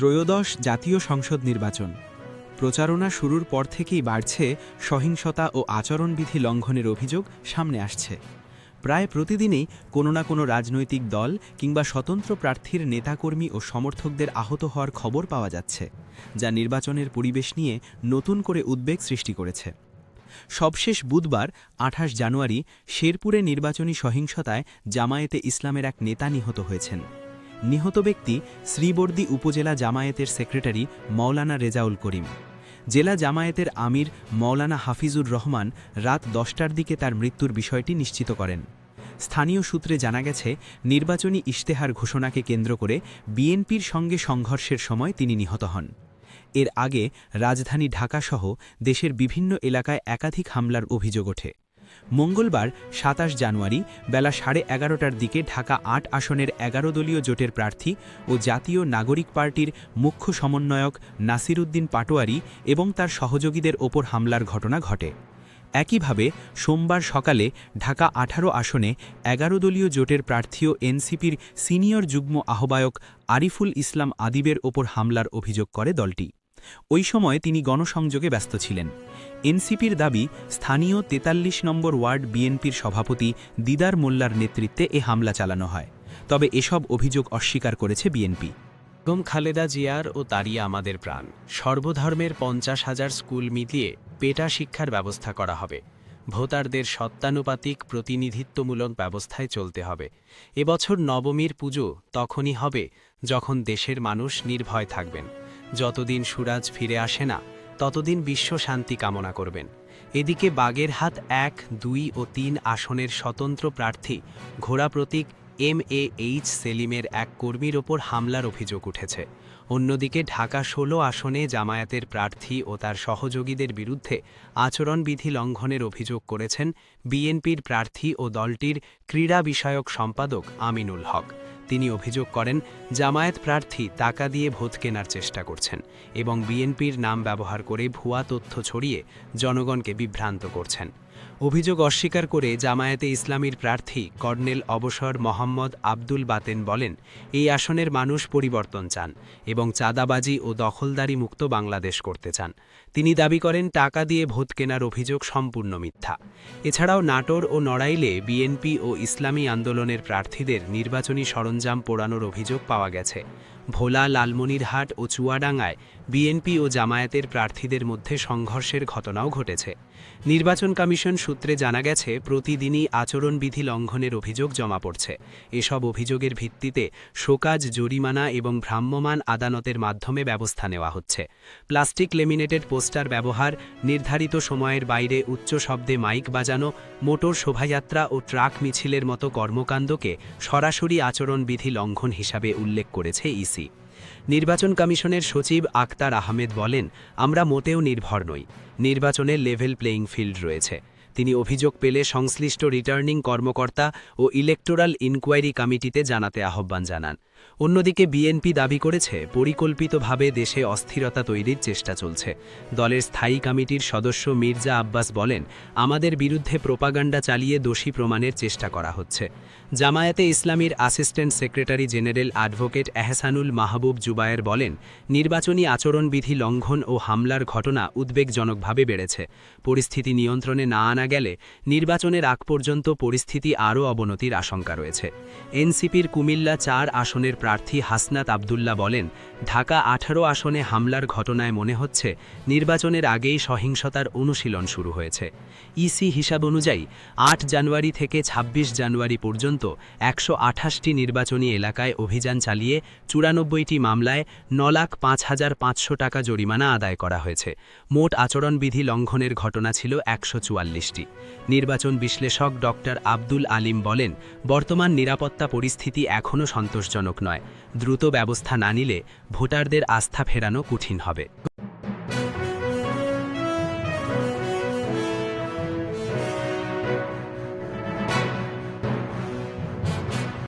ত্রয়োদশ জাতীয় সংসদ নির্বাচন। প্রচারণা শুরুর পর থেকেই বাড়ছে সহিংসতা ও আচরণবিধি লঙ্ঘনের অভিযোগ সামনে আসছে। প্রায় প্রতিদিনই কোনো না কোনো রাজনৈতিক দল কিংবা স্বতন্ত্র প্রার্থীর নেতাকর্মী ও সমর্থকদের আহত হওয়ার খবর পাওয়া যাচ্ছে, যা নির্বাচনের পরিবেশ নিয়ে নতুন করে উদ্বেগ সৃষ্টি করেছে। সবশেষ বুধবার, আঠাশ জানুয়ারি, শেরপুরে নির্বাচনী সহিংসতায় জামায়াতে ইসলামের এক নেতা নিহত হয়েছেন। নিহত ব্যক্তি শ্রীবর্দী উপজেলা জামায়াতের সেক্রেটারি মৌলানা রেজাউল করিম। জেলা জামায়াতের আমির মৌলানা হাফিজুর রহমান রাত দশটার দিকে তার মৃত্যুর বিষয়টি নিশ্চিত করেন। স্থানীয় সূত্রে জানা গেছে, নির্বাচনী ইশতেহার ঘোষণাকে কেন্দ্র করে বিএনপির সঙ্গে সংঘর্ষের সময় তিনি নিহত হন। এর আগে রাজধানী ঢাকাসহ দেশের বিভিন্ন এলাকায় একাধিক হামলার অভিযোগ ওঠে। মঙ্গলবার সাতাশ জানুয়ারি বেলা সাড়ে এগারোটার দিকে ঢাকা আট আসনের এগারো দলীয় জোটের প্রার্থী ও জাতীয় নাগরিক পার্টির মুখ্য সমন্বয়ক নাসিরুদ্দিন পাটোয়ারি এবং তার সহযোগীদের ওপর হামলার ঘটনা ঘটে। একইভাবে সোমবার সকালে ঢাকা আঠারো আসনে এগারো দলীয় জোটের প্রার্থী ও এনসিপির সিনিয়র যুগ্ম আহ্বায়ক আরিফুল ইসলাম আদিবের ওপর হামলার অভিযোগ করে দলটি। ওই সময় তিনি গণসংযোগে ব্যস্ত ছিলেন। এনসিপির দাবি, স্থানীয় তেতাল্লিশ নম্বর ওয়ার্ড বিএনপির সভাপতি দিদার মোল্লার নেতৃত্বে এ হামলা চালানো হয়। তবে এসব অভিযোগ অস্বীকার করেছে বিএনপি। বেগম খালেদা জিয়ার ও তারিয়া আমাদের প্রাণ। সর্বধর্মের পঞ্চাশ হাজার স্কুল মিলিয়ে পেটা শিক্ষার ব্যবস্থা করা হবে। ভোটারদের সত্তানুপাতিক প্রতিনিধিত্বমূলক ব্যবস্থায় চলতে হবে। এবছর নবমীর পুজো তখনই হবে যখন দেশের মানুষ নির্ভয় থাকবেন। যতদিন সুরাজ ফিরে আসে না, ততদিন বিশ্ব শান্তি কামনা করবেন। এদিকে বাগেরহাট এক, দুই ও তিন আসনের স্বতন্ত্র প্রার্থী ঘোড়া প্রতীক এম এ এইচ সেলিমের এক কর্মীর ওপর হামলার অভিযোগ উঠেছে। অন্যদিকে ঢাকা ষোলো আসনে জামায়াতের প্রার্থী ও তার সহযোগীদের বিরুদ্ধে আচরণবিধি লঙ্ঘনের অভিযোগ করেছেন বিএনপির প্রার্থী ও দলটির ক্রীড়া বিষয়ক সম্পাদক আমিনুল হক। তিনি অভিযোগ করেন, জামায়াত প্রার্থী টাকা দিয়ে ভোট কেনার চেষ্টা করছেন এবং বিএনপির নাম ব্যবহার করে ভুয়া তথ্য ছড়িয়ে জনগণকে বিভ্রান্ত করছেন। অভিযোগ অস্বীকার করে জামায়াতে ইসলামীর প্রার্থী কর্নেল অবসর মোহাম্মদ আব্দুল বাতেন বলেন, এই আসনের মানুষ পরিবর্তন চান এবং চাঁদাবাজি ও দখলদারি মুক্ত বাংলাদেশ করতে চান। তিনি দাবি করেন, টাকা দিয়ে ভোট কেনার অভিযোগ সম্পূর্ণ মিথ্যা। এছাড়াও নাটোর ও নড়াইলে বিএনপি ও ইসলামী আন্দোলনের প্রার্থীদের নির্বাচনী সরঞ্জাম পোড়ানোর অভিযোগ পাওয়া গেছে। ভোলা লালমনিরহাট ও চুয়াডাঙ্গায় বিএনপি ও জামায়াতের প্রার্থীদের মধ্যে সংঘর্ষের ঘটনাও ঘটেছে। নির্বাচন কমিশন সূত্রে জানা গেছে, প্রতিদিনই আচরণবিধি লঙ্ঘনের অভিযোগ জমা পড়ছে। এসব অভিযোগের ভিত্তিতে শোকাজ, জরিমানা এবং ভ্রাম্যমাণ আদালতের মাধ্যমে ব্যবস্থা নেওয়া হচ্ছে। প্লাস্টিক লেমিনেটেড পোস্টার ব্যবহার, নির্ধারিত সময়ের বাইরে উচ্চ শব্দে মাইক বাজানো, মোটর শোভাযাত্রা ও ট্রাক মিছিলের মতো কর্মকাণ্ডকে সরাসরি আচরণবিধি লঙ্ঘন হিসাবে উল্লেখ করেছে ইসি। নির্বাচন কমিশনের সচিব আক্তার আহমেদ বলেন, আমরা মোটেও নির্ভর নই। নির্বাচনে লেভেল প্লেয়িং ফিল্ড রয়েছে। তিনি অভিযোগ পেলে সংশ্লিষ্ট রিটার্নিং কর্মকর্তা ও ইলেকটোরাল ইনকোয়ারি কমিটিতে জানাতে আহ্বান জানান। অন্যদিকে বিএনপি দাবি করেছে, পরিকল্পিতভাবে দেশে অস্থিরতা তৈরির চেষ্টা চলছে। দলের স্থায়ী কমিটির সদস্য মির্জা আব্বাস বলেন, আমাদের বিরুদ্ধে প্রোপাগান্ডা চালিয়ে দোষী প্রমাণের চেষ্টা করা হচ্ছে। জামায়াতে ইসলামীর assistant secretary general advocate Ehsanul Mahbub Zubayer বলেন, নির্বাচনী আচরণবিধি লঙ্ঘন ও হামলার ঘটনা উদ্বেগজনকভাবে বেড়েছে। পরিস্থিতি নিয়ন্ত্রণে না আনা গেলে নির্বাচনের আগ পর্যন্ত পরিস্থিতি আরও অবনতির আশঙ্কা রয়েছে। এনসিপির কুমিল্লা চার আসনের প্রার্থী হাসনাত আবদুল্লা বলেন, ঢাকা আঠারো আসনে হামলার ঘটনায় মনে হচ্ছে নির্বাচনের আগেই সহিংসতার অনুশীলন শুরু হয়েছে। ইসি হিসাব অনুযায়ী, আট জানুয়ারি থেকে ২৬ জানুয়ারি পর্যন্ত একশো আঠাশটি নির্বাচনী এলাকায় অভিযান চালিয়ে চুরানব্বইটি মামলায় ন লাখ পাঁচ হাজার পাঁচশো টাকা জরিমানা আদায় করা হয়েছে। মোট আচরণবিধি লঙ্ঘনের ঘটনা ছিল একশো চুয়াল্লিশটি। নির্বাচন বিশ্লেষক ডক্টর আব্দুল আলিম বলেন, বর্তমান নিরাপত্তা পরিস্থিতি এখনও সন্তোষজনক নয়। দ্রুত ব্যবস্থা না নিলে ভোটারদের আস্থা ফেরানো কঠিন হবে।